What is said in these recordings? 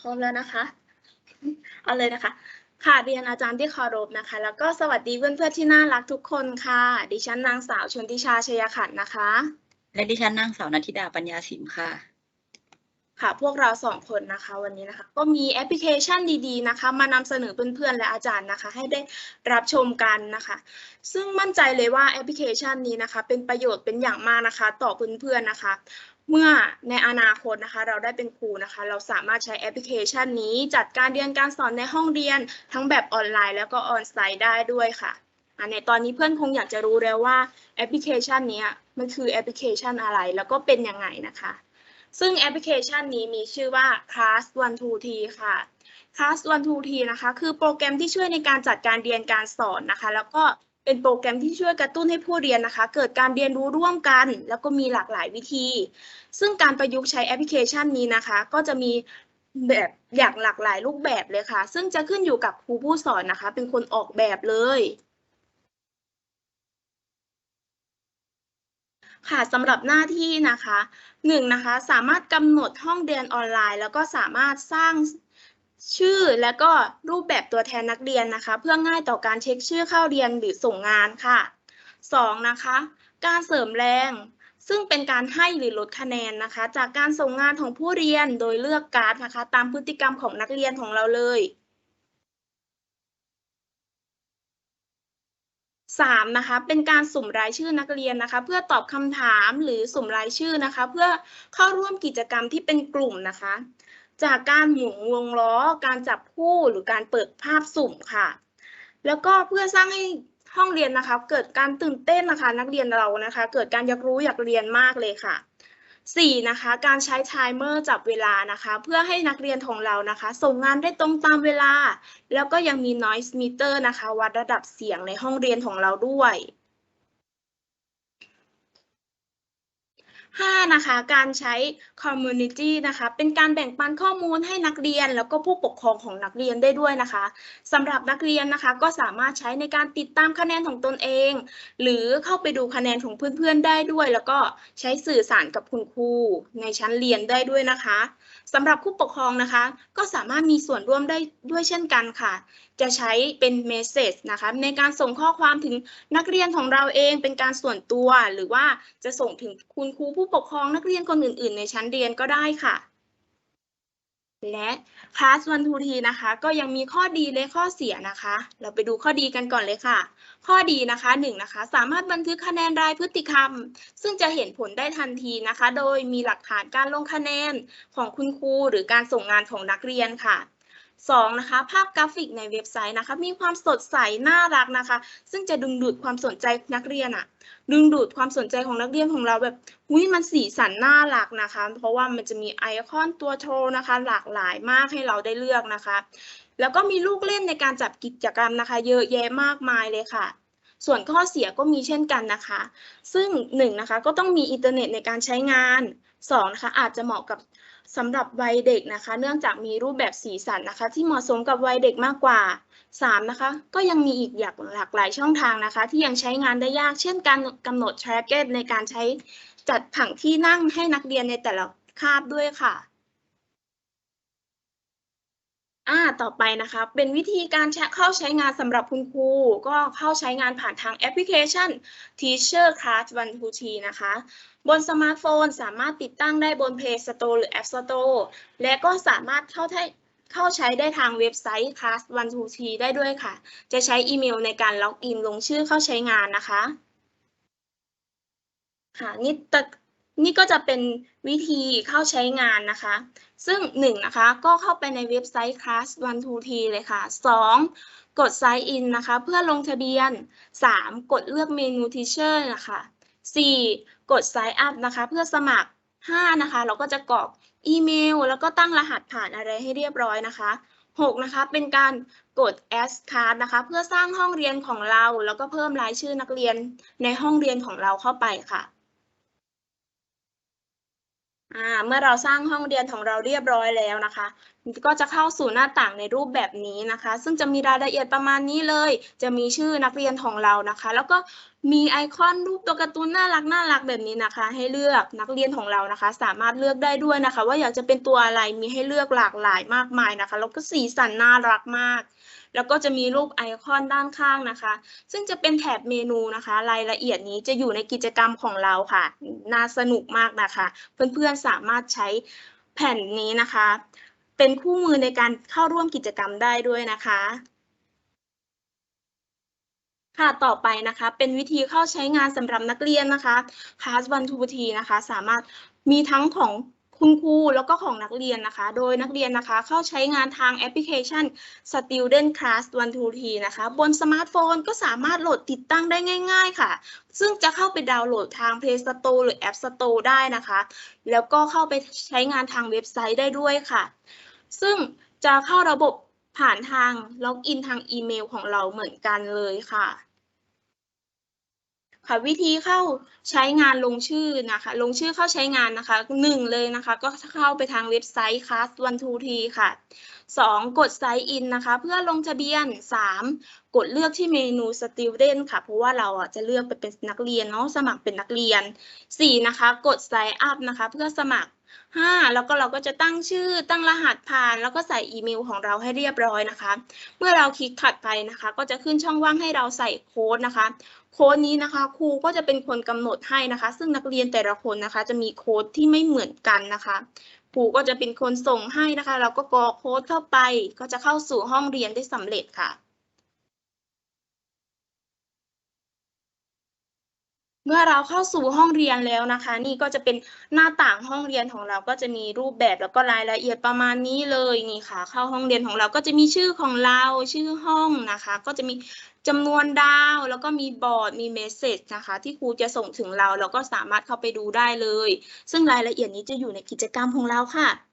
พร้อมแล้วนะคะ เอาเลยนะคะ ค่ะเรียนอาจารย์ที่เคารพนะคะ แล้วก็สวัสดีเพื่อนๆที่น่ารักทุกคนค่ะ ดิฉันนางสาวชนทิชาชยขันธ์นะคะ และดิฉันนางสาวนัทธิดาปัญญาสิมค่ะ ค่ะพวกเราสองคนนะคะวันนี้นะคะ ก็มีแอปพลิเคชันดีๆนะคะ มานำเสนอเพื่อนๆและอาจารย์นะคะ ให้ได้รับชมกันนะคะ ซึ่งมั่นใจเลยว่าแอปพลิเคชันนี้นะคะ เป็นประโยชน์เป็นอย่างมากนะคะ ต่อเพื่อนๆนะคะ เมื่อในอนาคตนะคะเราได้เป็นครูนะคะ เราสามารถใช้แอปพลิเคชันนี้ จัดการเรียนการสอนในห้องเรียนทั้งแบบออนไลน์ แล้วก็ออนไลน์ได้ด้วยค่ะในตอนนี้เพื่อนคงอยากจะรู้แล้วว่าแอปพลิเคชันนี้มันคือแอปพลิเคชันอะไรแล้วก็เป็นยังไงนะคะ ซึ่งแอปพลิเคชันนี้มีชื่อว่า Class 1 2 T ค่ะ Class 1 2 T นะคะ คือโปรแกรมที่ช่วยในการจัดการเรียนการสอนนะคะ แล้วก็ เป็นโปรแกรมที่ช่วยกระตุ้นให้ผู้เรียนนะคะ เกิดการเรียนรู้ร่วมกัน แล้วก็มีหลากหลายวิธี ซึ่งการประยุกต์ใช้แอปพลิเคชันนี้นะคะ ก็จะมีแบบอย่างหลากหลายรูปแบบเลยค่ะ ซึ่งจะขึ้นอยู่กับครูผู้สอนนะคะ เป็นคนออกแบบเลยค่ะสำหรับหน้าที่นะคะหนึ่งนะคะ สามารถกำหนดห้องเรียนออนไลน์ แล้วก็สามารถสร้าง ชื่อและก็รูปแบบตัวแทนนักเรียนนะคะ เพื่อง่ายต่อการเช็คชื่อเข้าเรียนหรือส่งงานค่ะสองนะคะ การเสริมแรง ซึ่งเป็นการให้หรือลดคะแนนนะคะ จากการส่งงานของผู้เรียนโดยเลือกการ์ดนะคะ ตามพฤติกรรมของนักเรียนของเราเลยสามนะคะ เป็นการสุ่มรายชื่อนักเรียนนะคะ เพื่อตอบคำถามหรือสุ่มรายชื่อนะคะ เพื่อเข้าร่วมกิจกรรมที่เป็นกลุ่มนะคะ จากการหมุนวงล้อ การจับคู่หรือการเปิดภาพสุ่มค่ะ แล้วก็เพื่อสร้างให้ห้องเรียนนะคะ เกิดการตื่นเต้นนะคะ นักเรียนเรานะคะ เกิดการอยากรู้อยากเรียนมากเลยค่ะสี่นะคะ การใช้ไทม์เมอร์จับเวลานะคะ เพื่อให้นักเรียนของเรานะคะ ส่งงานได้ตรงตามเวลา แล้วก็ยังมี noise meter นะคะ วัดระดับเสียงในห้องเรียนของเราด้วย ห้านะคะ การใช้ community นะคะ เป็นการแบ่งปันข้อมูลให้นักเรียน แล้วก็ผู้ปกครองของนักเรียนได้ด้วยนะคะสำหรับนักเรียนนะคะ ก็สามารถใช้ในการติดตามคะแนนของตนเอง หรือเข้าไปดูคะแนนของเพื่อนๆได้ด้วย แล้วก็ใช้สื่อสารกับคุณครูในชั้นเรียนได้ด้วยนะคะสำหรับผู้ปกครองนะคะ ก็สามารถมีส่วนร่วมได้ด้วยเช่นกันค่ะ จะใช้เป็นเมสเซจนะคะในการส่งข้อความถึงนักเรียนของเราเองเป็นการส่วนตัว หรือว่าจะส่งถึงคุณครูผู้ปกครองนักเรียนคนอื่น ๆ ในชั้นเรียนก็ได้ค่ะ และคลาสวันทูทีนะคะ ก็ยังมีข้อดีและข้อเสียนะคะ เราไปดูข้อดีกันก่อนเลยค่ะ ข้อดีนะคะหนึ่งนะคะ สามารถบันทึกคะแนนรายพฤติกรรม ซึ่งจะเห็นผลได้ทันทีนะคะ โดยมีหลักฐานการลงคะแนนของคุณครูหรือการส่งงานของนักเรียนค่ะ สองนะคะ ภาพกราฟิกในเว็บไซต์นะคะ มีความสดใสน่ารักนะคะ ซึ่งจะดึงดูดความสนใจนักเรียนอะดึงดูดความสนใจของนักเรียนของเราแบบอุ้ยมันสีสันน่ารักนะคะ เพราะว่ามันจะมีไอคอนตัวโชว์นะคะ หลากหลายมากให้เราได้เลือกนะคะ แล้วก็มีลูกเล่นในการจัดกิจกรรมนะคะ เยอะแยะมากมายเลยค่ะส่วนข้อเสียก็มีเช่นกันนะคะ ซึ่งหนึ่งนะคะก็ต้องมีอินเทอร์เน็ตในการใช้งานสองนะคะอาจจะเหมาะกับ สำหรับวัยเด็กนะคะ เนื่องจากมีรูปแบบสีสันนะคะ ที่เหมาะสมกับวัยเด็กมากกว่าสามนะคะ ก็ยังมีอีกอย่างหลากหลายช่องทางนะคะ ที่ยังใช้งานได้ยาก เช่นการกำหนด target ในการใช้จัดผังที่นั่งให้นักเรียนในแต่ละคาบด้วยค่ะ อ่าต่อไปนะคะเป็นวิธีการเข้าใช้งานสำหรับคุณครูก็เข้าใช้งานผ่านทางแอปพลิเคชัน Teacher Class 1 2 T นะคะ บนสมาร์ทโฟนสามารถติดตั้งได้บน Play Store หรือ App Store และก็สามารถเข้าได้เข้าใช้ได้ทางเว็บไซต์ Class 1 2 T ได้ด้วยค่ะ จะใช้อีเมลในการล็อกอินลงชื่อเข้าใช้งานนะคะค่ะนี่ต นี่ก็จะเป็นวิธีเข้าใช้งานนะคะ ซึ่งหนึ่งนะคะก็เข้าไปในเว็บไซต์ class 1 2 t เลยค่ะสองกด sign in นะคะ เพื่อลงทะเบียนสามกดเลือกเมนู teacher นะคะสี่กด sign up นะคะ เพื่อสมัครห้านะคะ เราก็จะกรอกอีเมล แล้วก็ตั้งรหัสผ่านอะไรให้เรียบร้อยนะคะหกนะคะ เป็นการกด add card นะคะ เพื่อสร้างห้องเรียนของเรา แล้วก็เพิ่มรายชื่อนักเรียนในห้องเรียนของเราเข้าไปค่ะ อ่าเมื่อเราสร้างห้องเรียนของเราเรียบร้อยแล้วนะคะ ก็จะเข้าสู่หน้าต่างในรูปแบบนี้นะคะ ซึ่งจะมีรายละเอียดประมาณนี้เลย จะมีชื่อนักเรียนของเรานะคะ แล้วก็ มีไอคอนรูปตัวการ์ตูนน่ารักน่ารักแบบนี้นะคะ ให้เลือกนักเรียนของเรานะคะ สามารถเลือกได้ด้วยนะคะ ว่าอยากจะเป็นตัวอะไรมีให้เลือกหลากหลายมากมายนะคะแล้วก็สีสันน่ารักมาก แล้วก็จะมีรูปไอคอนด้านข้างนะคะ ซึ่งจะเป็นแถบเมนูนะคะ รายละเอียดนี้จะอยู่ในกิจกรรมของเราค่ะ น่าสนุกมากนะคะ เพื่อนๆสามารถใช้แผ่นนี้นะคะ เป็นคู่มือในการเข้าร่วมกิจกรรมได้ด้วยนะคะ ค่ะต่อไปนะคะ เป็นวิธีเข้าใช้งานสำหรับนักเรียนนะคะ Class 1 to T นะคะ สามารถมีทั้งของคุณครูแล้วก็ของนักเรียนนะคะ โดยนักเรียนนะคะ เข้าใช้งานทางแอปพลิเคชัน Student Class 1 to T นะคะ บนสมาร์ทโฟนก็สามารถโหลดติดตั้งได้ง่าย ๆ ค่ะ ซึ่งจะเข้าไปดาวน์โหลดทาง Play Store หรือ App Store ได้นะคะ แล้วก็เข้าไปใช้งานทางเว็บไซต์ได้ด้วยค่ะ ซึ่งจะเข้าระบบผ่านทางล็อกอินทางอีเมลของเราเหมือนกันเลยค่ะ ค่ะวิธีเข้าใช้งานลงชื่อนะคะ ลงชื่อเข้าใช้งานนะคะหนึ่งเลยนะคะ ก็เข้าไปทางเว็บไซต์ class one two t ค่ะสองกด sign in นะคะ เพื่อลงทะเบียนสามกดเลือกที่เมนู student ค่ะ เพราะว่าเราอะจะเลือกไปเป็นนักเรียนเนาะสมัครเป็นนักเรียนสี่นะคะ กด sign up นะคะ เพื่อสมัครห้าแล้วก็เราก็จะตั้งชื่อตั้งรหัสผ่าน แล้วก็ใส่อีเมลของเราให้เรียบร้อยนะคะ เมื่อเราคลิกถัดไปนะคะ ก็จะขึ้นช่องว่างให้เราใส่โค้ดนะคะ โค้ดนี้นะคะครูก็จะเป็นคนกำหนดให้นะคะ ซึ่งนักเรียนแต่ละคนนะคะ จะมีโค้ดที่ไม่เหมือนกันนะคะครูก็จะเป็นคนส่งให้นะคะ เราก็กรอกโค้ดเข้าไป ก็จะเข้าสู่ห้องเรียนได้สำเร็จค่ะ เมื่อเราเข้าสู่ห้องเรียนแล้วนะคะ นี่ก็จะเป็นหน้าต่างห้องเรียนของเราก็จะมีรูปแบบแล้วก็รายละเอียดประมาณนี้เลยนี่ค่ะ เข้าห้องเรียนของเราก็จะมีชื่อของเราชื่อห้องนะคะ ก็จะมีจำนวนดาว แล้วก็มีบอร์ดมีเมสเซจนะคะ ที่ครูจะส่งถึงเราเราก็สามารถเข้าไปดูได้เลย ซึ่งรายละเอียดนี้จะอยู่ในกิจกรรมของเราค่ะ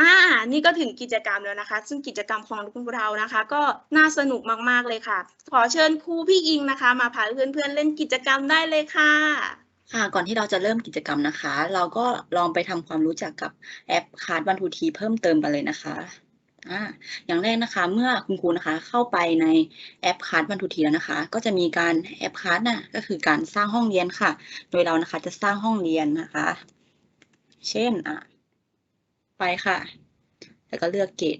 อ่า นี่ก็ถึงกิจกรรมแล้วนะคะ ซึ่งกิจกรรมของคุณเรานะคะ ก็น่าสนุกมากๆเลยค่ะ ขอเชิญครูพี่อิงนะคะ มาพาเพื่อนๆเล่นกิจกรรมได้เลยค่ะค่ะก่อนที่เราจะเริ่มกิจกรรมนะคะ เราก็ลองไปทำความรู้จักกับแอปคาร์ดวันทูทีเพิ่มเติมกันเลยนะคะอ่าอย่างแรกนะคะ เมื่อคุณครูนะคะเข้าไปในแอปคาร์ดวันทูทีแล้วนะคะ ก็จะมีการแอปคาร์ดน่ะก็คือการสร้างห้องเรียนค่ะ โดยเรานะคะจะสร้างห้องเรียนนะคะ เช่นอะ ไปค่ะ แล้วก็เลือกเกรด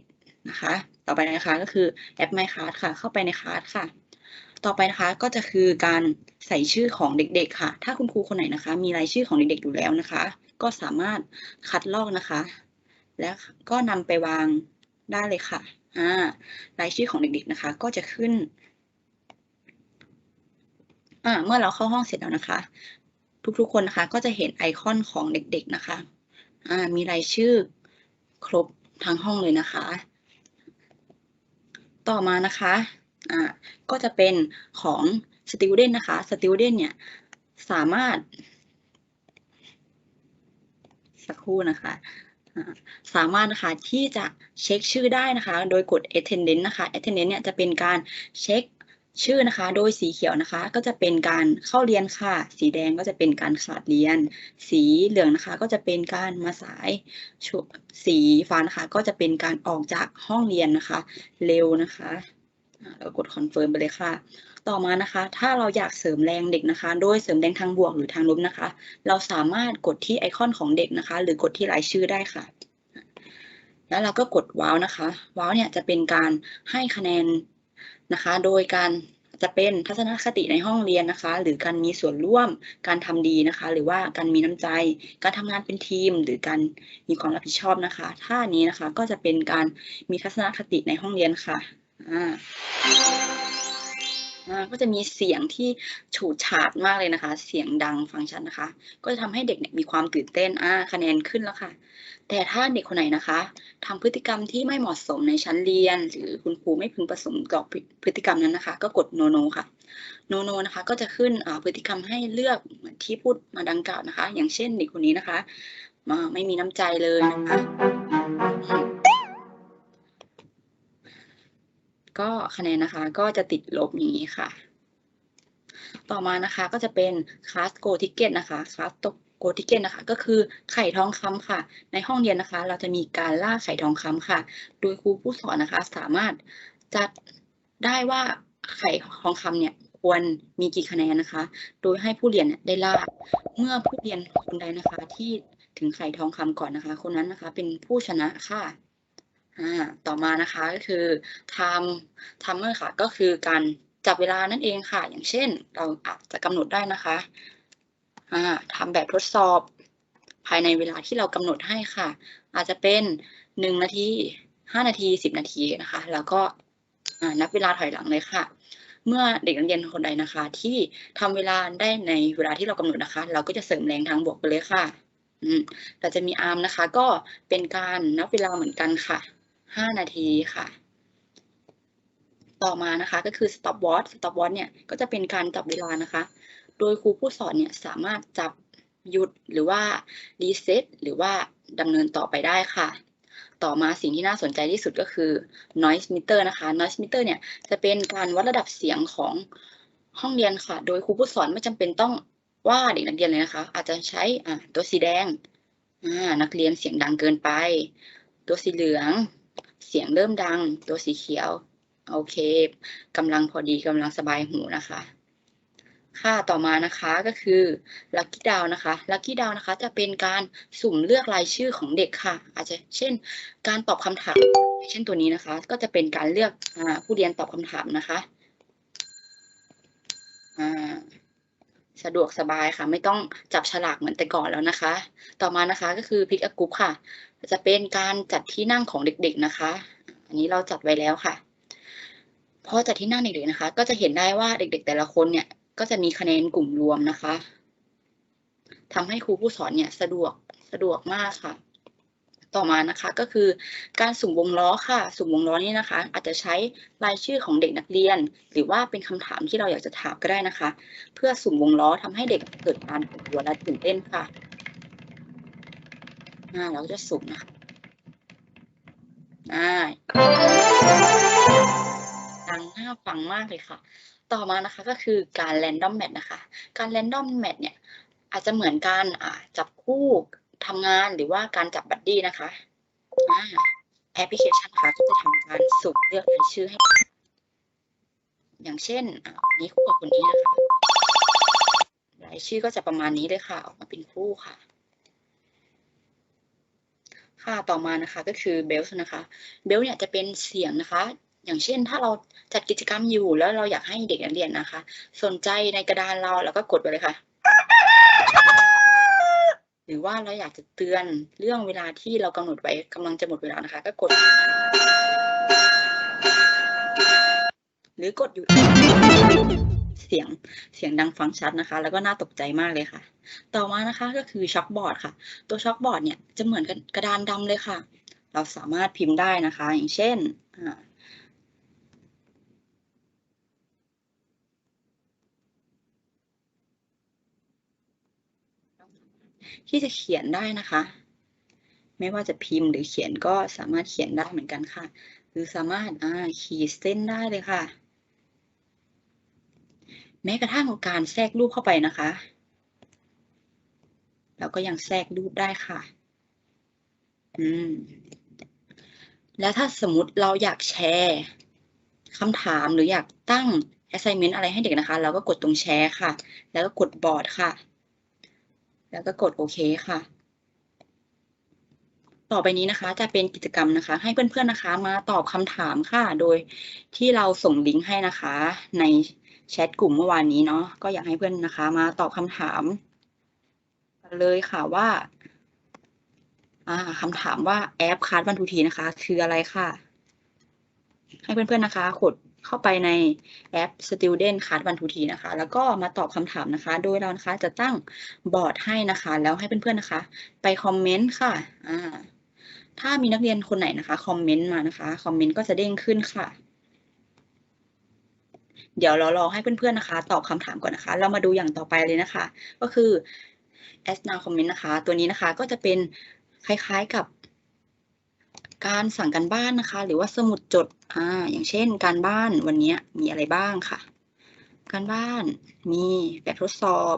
นะคะ ต่อไปนะคะก็คือแอป My Card ค่ะ เข้าไปในคาร์ดค่ะ ต่อไปนะคะก็จะคือการใส่ชื่อของเด็กๆค่ะ ถ้าคุณครูคนไหนนะคะ มีรายชื่อของเด็กๆอยู่แล้วนะคะ ก็สามารถคัดลอกนะคะ และก็นำไปวางได้เลยค่ะอ่ารายชื่อของเด็กๆนะคะ ก็จะขึ้นอ่าเมื่อเราเข้าห้องเสร็จแล้วนะคะ ทุกๆคนนะคะก็จะเห็นไอคอนของเด็กๆนะคะอ่ามีรายชื่อ ครบทั้งห้องเลยนะคะ ต่อมานะคะอ่าก็จะเป็นของ student นะคะ student เนี่ยสามารถ สักครู่นะคะสามารถนะคะที่จะเช็คชื่อได้นะคะ โดยกด attendance นะคะ attendance เนี่ยจะเป็นการเช็ค ชื่อนะคะ โดยสีเขียวนะคะ ก็จะเป็นการเข้าเรียนค่ะ สีแดงก็จะเป็นการขาดเรียน สีเหลืองนะคะ ก็จะเป็นการมาสายสีฟ้านะคะ ก็จะเป็นการออกจากห้องเรียนนะคะ เร็วนะคะเรากด confirm ไปเลยค่ะ ต่อมานะคะ ถ้าเราอยากเสริมแรงเด็กนะคะ โดยเสริมแรงทางบวกหรือทางลบนะคะ เราสามารถกดที่ไอคอนของเด็กนะคะ หรือกดที่รายชื่อได้ค่ะ แล้วเราก็กดว้าวนะคะ ว้าวเนี่ยจะเป็นการให้คะแนน นะคะ โดยการจะเป็นทัศนคติในห้องเรียนนะคะ หรือการมีส่วนร่วมการทำดีนะคะ หรือว่าการมีน้ำใจ การทำงานเป็นทีม หรือการมีความรับผิดชอบนะคะ ท่านี้นะคะก็จะเป็นการมีทัศนคติในห้องเรียนค่ะอ่า อ่าก็จะมีเสียงที่ฉูดฉาดมากเลยนะคะ เสียงดังฟังชัดนะคะ ก็จะทำให้เด็กเนี่ยมีความตื่นเต้นอ่าคะแนนขึ้นแล้วค่ะ แต่ถ้าเด็กคนไหนนะคะทำพฤติกรรมที่ไม่เหมาะสมในชั้นเรียน หรือคุณครูไม่พึงประสงค์กับพฤติกรรมนั้นนะคะ ก็กด no no ค่ะ no no นะคะก็จะขึ้นพฤติกรรมให้เลือกเหมือนที่พูดมาดังกล่าวนะคะ อย่างเช่นเด็กคนนี้นะคะมาไม่มีน้ำใจเลยนะคะอืม ก็คะแนนนะคะก็จะติดลบอย่างนี้ค่ะ ต่อมานะคะก็จะเป็นคลาสโกทิเก็ตนะคะคลาสโกทิเก็ตนะคะก็คือไข่ทองคำค่ะ ในห้องเรียนนะคะ เราจะมีการล่าไข่ทองคำค่ะ โดยครูผู้สอนนะคะ สามารถจัดได้ว่าไข่ทองคำเนี่ยควรมีกี่คะแนนนะคะ โดยให้ผู้เรียนเนี่ยได้ล่า เมื่อผู้เรียนคนใดนะคะที่ถึงไข่ทองคำก่อนนะคะ คนนั้นนะคะเป็นผู้ชนะค่ะ ต่อมานะคะก็คือ time timer ค่ะ ก็คือการจับเวลานั่นเองค่ะ อย่างเช่น เราอาจจะกำหนดได้นะคะทำแบบทดสอบ ภายในเวลาที่เรากำหนดให้ค่ะ อาจจะเป็นหนึ่งนาทีห้านาทีสิบนาทีนะคะ แล้วก็นับเวลาถอยหลังเลยค่ะ เมื่อเด็กนักเรียนคนใดนะคะ ที่ทำเวลาได้ในเวลาที่เรากำหนดนะคะ เราก็จะเสริมแรงทางบวกไปเลยค่ะเราจะมีอาร์มนะคะ ก็เป็นการนับเวลาเหมือนกันค่ะ ห้านาทีค่ะ ต่อมานะคะก็คือ stop watch stop watch เนี่ยก็จะเป็นการจับเวลานะคะ โดยครูผู้สอนเนี่ยสามารถจับหยุดหรือว่า reset หรือว่าดำเนินต่อไปได้ค่ะ ต่อมาสิ่งที่น่าสนใจที่สุดก็คือ noise meter นะคะ noise meter เนี่ยจะเป็นการวัดระดับเสียงของห้องเรียนค่ะ โดยครูผู้สอนไม่จำเป็นต้องว่าเด็กนักเรียนเลยนะคะ อาจจะใช้ตัวสีแดงนักเรียนเสียงดังเกินไป ตัวสีเหลือง เสียงเริ่มดังตัวสีเขียว โอเคกำลังพอดีกำลังสบายหูนะคะ ค่ะต่อมานะคะก็คือ Lucky Down นะคะ Lucky Down นะคะ จะเป็นการสุ่มเลือกรายชื่อของเด็กค่ะ อาจจะเช่น การตอบคำถาม เช่นตัวนี้นะคะ ก็จะเป็นการเลือกอผู้เรียนตอบคำถามนะคะสะดวกสบายค่ะ ไม่ต้องจับฉลากเหมือนแต่ก่อนแล้วนะคะ ต่อมานะคะก็คือ Pick a Group ค่ะ จะเป็นการจัดที่นั่งของเด็กๆนะคะ อันนี้เราจัดไว้แล้วค่ะ พอจัดที่นั่งเด็กๆนะคะ ก็จะเห็นได้ว่าเด็กๆ แต่ละคนเนี่ย ก็จะมีคะแนนกลุ่มรวมนะคะทำให้ครูผู้สอนเนี่ยสะดวกสะดวกมากค่ะ ต่อมานะคะก็คือการสุ่มวงล้อค่ะ สุ่มวงล้อนี้นะคะ อาจจะใช้รายชื่อของเด็กนักเรียน หรือว่าเป็นคำถามที่เราอยากจะถามก็ได้นะคะ เพื่อสุ่มวงล้อทำให้เด็กเกิดการตื่นตัวและตื่นเต้นค่ะ อ่าเราก็จะสุ่มนะคะอ่าดังน่าฟังมากเลยค่ะ ต่อมานะคะก็คือการ random match นะคะ การ random match เนี่ย อาจจะเหมือนการอ่าจับคู่ทำงานหรือว่าการจับบัดดี้นะคะอ่าแอปพลิเคชันค่ะก็จะทำการสุ่มเลือกรายชื่อให้ อย่างเช่นอ่าวันนี้คู่กับคนนี้นะคะรายชื่อก็จะประมาณนี้เลยค่ะ ออกมาเป็นคู่ค่ะ ค่ะต่อมานะคะก็คือเบลส์นะคะเบลเนี่ยจะเป็นเสียงนะคะ อย่างเช่นถ้าเราจัดกิจกรรมอยู่แล้วเราอยากให้เด็กนักเรียนนะคะ สนใจในกระดานเราแล้วก็กดไปเลยค่ะ หรือว่าเราอยากจะเตือนเรื่องเวลาที่เรากำหนดไว้กำลังจะหมดเวลานะคะ ก็กด หรือกดหยุด เสียงเสียงดังฟังชัดนะคะ แล้วก็น่าตกใจมากเลยค่ะ ต่อมานะคะก็คือช็อคบอร์ดค่ะ ตัวช็อคบอร์ดเนี่ยจะเหมือนกับกระดานดำเลยค่ะ เราสามารถพิมพ์ได้นะคะ อย่างเช่นที่จะเขียนได้นะคะ ไม่ว่าจะพิมพ์หรือเขียนก็สามารถเขียนได้เหมือนกันค่ะ หรือสามารถขีดเส้นได้เลยค่ะ แม้กระทั่งการแทรกรูปเข้าไปนะคะ เราก็ยังแทรกรูปได้ค่ะ อืม แล้วถ้าสมมติเราอยากแชร์คำถามหรืออยากตั้ง assignment อะไรให้เด็กนะคะ เราก็กดตรงแชร์ค่ะ แล้วก็กดบอร์ดค่ะ แล้วก็กดโอเคค่ะ ต่อไปนี้นะคะ จะเป็นกิจกรรมนะคะ ให้เพื่อนๆนะคะ มาตอบคำถามค่ะ โดยที่เราส่งลิงก์ให้นะคะ ใน แชทกลุ่มเมื่อวานนี้เนาะก็อยากให้เพื่อนนะคะ มาตอบคำถามกันเลยค่ะว่าคำถามว่าแอปคาร์ดวันทูทีนะคะ คืออะไรค่ะ ให้เพื่อนๆนะคะกดเข้าไปในแอป Student Card วันทูทีนะคะ แล้วก็มาตอบคำถามนะคะ โดยเรานะคะจะตั้งบอร์ดให้นะคะ แล้วให้เพื่อนๆนะคะ ไปคอมเมนต์ค่ะ ถ้ามีนักเรียนคนไหนนะคะ คอมเมนต์มานะคะ คอมเมนต์ก็จะเด้งขึ้นค่ะ เดี๋ยวเรารอให้เพื่อนๆนะคะ ตอบคำถามก่อนนะคะ เรามาดูอย่างต่อไปเลยนะคะ ก็คือ as now comment นะคะ ตัวนี้นะคะก็จะเป็นคล้ายๆกับการสั่งการบ้านนะคะ หรือว่าสมุดจดอ่าอย่างเช่น การบ้านวันนี้มีอะไรบ้างค่ะ การบ้านมีแบบทดสอบ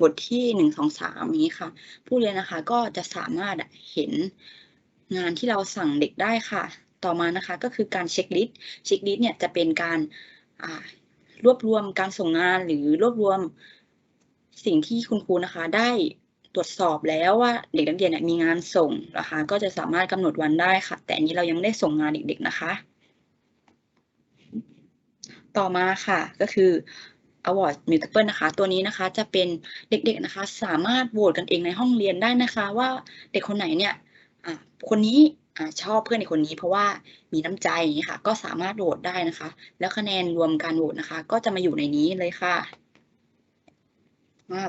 บทที่หนึ่งสองสามนี้ค่ะ ผู้เรียนนะคะก็จะสามารถเห็นงานที่เราสั่งเด็กได้ค่ะ ต่อมานะคะก็คือการเช็คลิสต์เช็คลิสต์เนี่ยจะเป็นการ รวบรวมการส่งงานหรือรวบรวมสิ่งที่คุณครูนะคะ ได้ตรวจสอบแล้วว่าเด็กนักเรียนมีงานส่งนะคะ ก็จะสามารถกำหนดวันได้ค่ะ แต่อันนี้เรายังไม่ได้ส่งงานเด็กๆนะคะ ต่อมาค่ะก็คือ award multiple นะคะ ตัวนี้นะคะจะเป็นเด็กๆนะคะ สามารถโหวตกันเองในห้องเรียนได้นะคะ ว่าเด็กคนไหนเนี่ยคนนี้ อชอบเพื่อนในคนนี้เพราะว่ามีน้ำใจอย่างนี้ค่ะ ก็สามารถโหวตได้นะคะ แล้วคะแนนรวมการโหวตนะคะ ก็จะมาอยู่ในนี้เลยค่ะ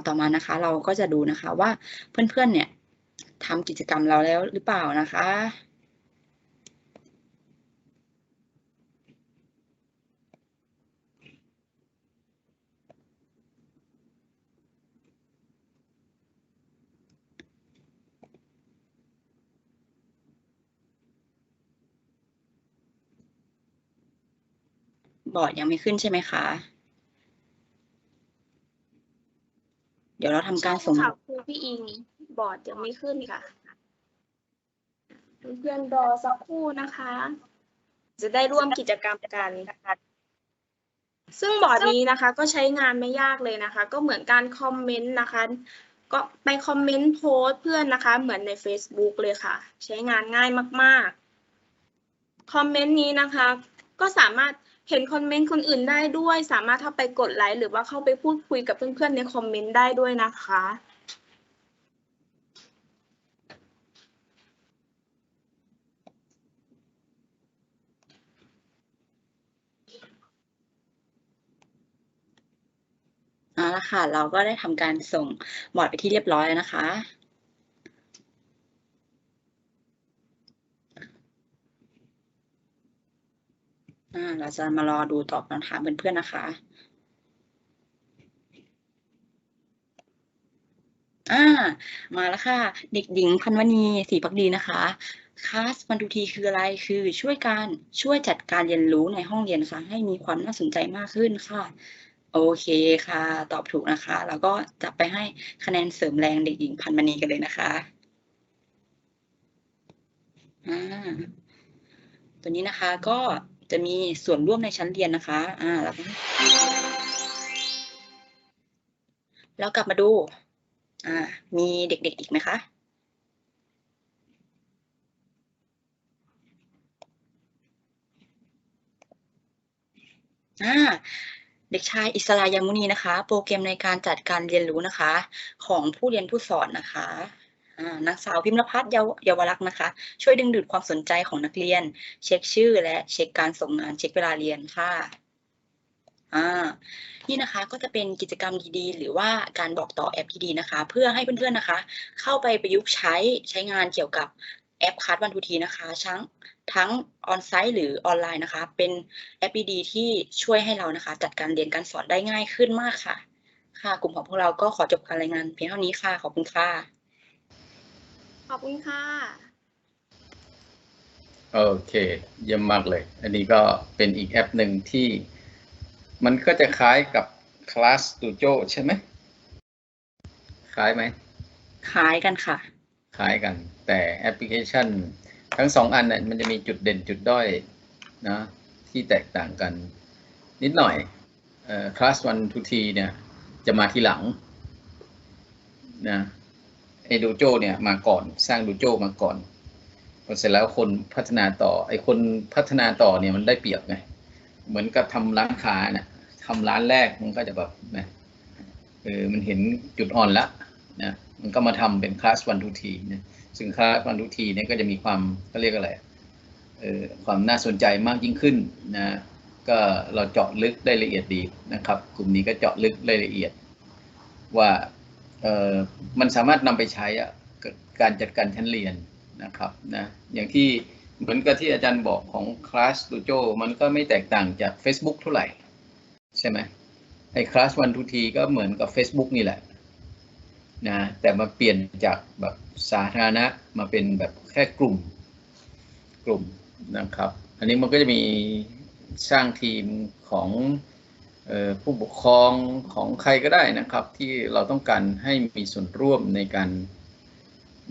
ต่อมานะคะ เราก็จะดูนะคะว่าเพื่อนๆเนี่ยทำกิจกรรมเราแล้วหรือเปล่านะคะ บอร์ดยังไม่ขึ้นใช่ไหมคะ เดี๋ยวเราทำการส่งค่ะครูพี่อิงบอร์ดยังไม่ขึ้นค่ะ เพื่อนรอสักครู่นะคะ จะได้ร่วมกิจกรรมกันซึ่งบอร์ดนี้นะคะ ก็ใช้งานไม่ยากเลยนะคะ ก็เหมือนการคอมเมนต์นะคะ ก็ไปคอมเมนต์โพสต์เพื่อนนะคะ เหมือนใน Facebook เลยค่ะ ใช้งานง่ายมาก ๆ คอมเมนต์นี้นะคะ ก็สามารถ เห็นคอมเมนต์คนอื่นได้ด้วย สามารถเข้าไปกดไลค์หรือว่าเข้าไปพูดคุยกับเพื่อนๆในคอมเมนต์ได้ด้วยนะคะเอาละค่ะ เราก็ได้ทำการส่งบอร์ดไปที่เรียบร้อยแล้วนะคะ เราจะมารอดูตอบคำถามเพื่อนๆนะคะอ่ามาแล้วค่ะ เด็กหญิงพันวณีศรีพักดีนะคะคลาสวันทูทีคืออะไรคือช่วยการช่วยจัดการเรียนรู้ในห้องเรียนค่ะ ให้มีความน่าสนใจมากขึ้นค่ะ โอเคค่ะ ตอบถูกนะคะ แล้วก็จะไปให้คะแนนเสริมแรงเด็กหญิงพันมณีกันเลยนะคะอ่าตัวนี้นะคะก็ จะมีส่วนร่วมในชั้นเรียนนะคะ อ่าแล้วก็แล้วกลับมาดู อ่า มีเด็กๆอีกไหมคะอ่าเด็กชายอิสรา ยามุนีนะคะ โปรแกรมในการจัดการเรียนรู้นะคะ ของผู้เรียนผู้สอนนะคะอ่า นางสาวพิมรพัฒน์เยาวรักษ์นะคะ ช่วยดึงดูดความสนใจของนักเรียน เช็คชื่อและเช็คการส่งงานเช็คเวลาเรียนค่ะนี่นะคะก็จะเป็นกิจกรรมดีๆ หรือว่าการบอกต่อแอปที่ดีนะคะ เพื่อให้เพื่อนๆนะคะ เข้าไปประยุกต์ใช้ใช้งานเกี่ยวกับแอปคัสวันทูทีนะคะทั้งทั้งออนไซต์หรือออนไลน์นะคะ เป็นแอปดีๆที่ช่วยให้เรานะคะ จัดการเรียนการสอนได้ง่ายขึ้นมากค่ะ ค่ะกลุ่มของพวกเราก็ขอจบการรายงานเพียงเท่านี้ค่ะขอบคุณค่ะ อบคุณค่ะ โอเค เยี่ยมมากเลย อันนี้ก็เป็นอีกแอปหนึ่งที่ มันก็จะคล้ายกับ Class Studio ใช่ไหมคล้ายไหมคล้ายกันค่ะ คล้ายกัน แต่แอปพลิเคชัน ทั้งสองอันเนี่ยมันจะมีจุดเด่นจุดด้อยนะที่แตกต่างกัน นิดหน่อยเอ่อ Class 1 to T เนี่ย จะมาทีหลังนะ ไอ้ดูโจเนี่ยมาก่อนสร้างดูโจมาก่อนพอเสร็จแล้วคนพัฒนาต่อ ไอ้คนพัฒนาต่อเนี่ยมันได้เปรียบไงเหมือนกับทำร้านค้าเนี่ยทำร้านแรกมันก็จะแบบนะเออมันเห็นจุดอ่อนละนะมันก็มาทำเป็นคลาสวันทูทีนะซึ่งคลาสวันทูทีเนี่ยก็จะมีความก็เรียกอะไรเออความน่าสนใจมากยิ่งขึ้นนะก็เราเจาะลึกได้ละเอียดดีนะครับ กลุ่มนี้ก็เจาะลึกได้ละเอียดว่า มันสามารถนำไปใช้อะการจัดการชั้นเรียนนะครับนะอย่างที่เหมือนกับที่อาจารย์บอกของคลาสดูโจมันก็ไม่แตกต่างจาก Facebook เท่าไหร่ ใช่ไหมไอ้คลาสวันทูทีก็เหมือนกับ Facebook นี่แหละนะแต่มาเปลี่ยนจากแบบสาธารณะมาเป็นแบบแค่กลุ่มกลุ่มนะครับ อันนี้มันก็จะมีสร้างทีมของ ผู้ปกครองของใครก็ได้นะครับ ที่เราต้องการให้มีส่วนร่วมในการ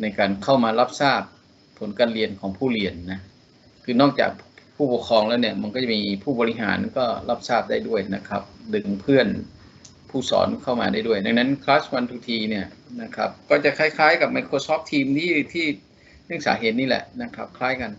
ในการเข้ามารับทราบผลการเรียนของผู้เรียนนะคือนอกจากผู้ปกครองแล้วเนี่ยมันก็จะมีผู้บริหารก็รับทราบได้ด้วยนะครับ ดึงเพื่อนผู้สอนเข้ามาได้ด้วย ดังนั้น Class 1 to T เนี่ยนะครับก็จะคล้ายๆกับ Microsoft Teams ที่ที่เรื่องสาเหตุนี่แหละนะครับ คล้ายกัน